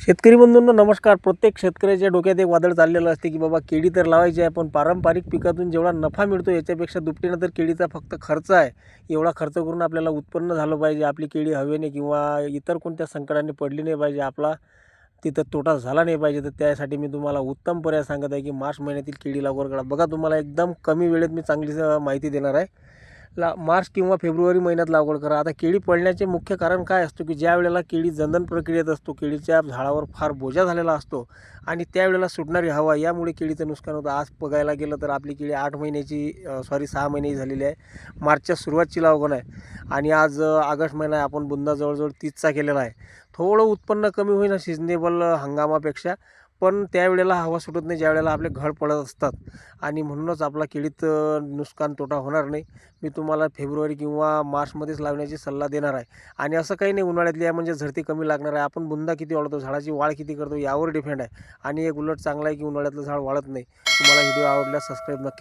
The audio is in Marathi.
शेतकरी बंधूंना नमस्कार. प्रत्येक शेतकऱ्याच्या डोक्यात एक वादळ चाललेलं असते की बाबा केळी तर लावायची आहे पण पारंपरिक पिकातून जेवढा नफा मिळतो याच्यापेक्षा दुपटीनं तर केळीचा फक्त खर्च आहे. एवढा खर्च करून आपल्याला उत्पन्न झालं पाहिजे. आपली केळी हवेने किंवा इतर कोणत्या संकटाने पडली नाही पाहिजे आपला तिथं तोटा झाला नाही पाहिजे. तर त्यासाठी मी तुम्हाला उत्तम पर्याय सांगत आहे की मार्च महिन्यातील केळी लागवड करा. बघा तुम्हाला एकदम कमी वेळेत मी चांगली माहिती देणार आहे. ला मार्च किंवा फेब्रुवारी महिन्यात लागवड करा. आता केळी पडण्याचे मुख्य कारण काय असतो की ज्या वेळेला केळी जंदन प्रक्रियेत असतो केळीच्या झाडावर फार बोजा झालेला असतो आणि त्यावेळेला सुटणारी हवा यामुळे केळीचं नुकसान होतं. आज बघायला गेलं तर आपली केळी आठ महिन्याची सॉरी सहा महिन्याची झालेली आहे. मार्चच्या सुरुवातची लागवण आहे आणि आज ऑगस्ट महिना आहे. आपण बुंदा जवळजवळ तीसचा केलेला आहे. थोडं उत्पन्न कमी होईल सिजनेबल हंगामापेक्षा. पण त्यावेळेला हवा सुटत नाही ज्यावेळेला आपले घड पडत असतात. आणि म्हणूनच आपला केळीत नुकसान तोटा होणार नाही. मी तुम्हाला फेब्रुवारी किंवा मार्चमध्येच लावण्याची सल्ला देणार आहे. आणि असं काही नाही उन्हाळ्यातली आहे म्हणजे झडती कमी लागणार आहे. आपण बुंदा किती वाढवतो झाडाची वाढ किती करतो यावर डिपेंड आहे. आणि एक उलट चांगला आहे की उन्हाळ्यातलं झाड वाढत नाही. तुम्हाला व्हिडिओ आवडल्यास सबस्क्राईब नक्की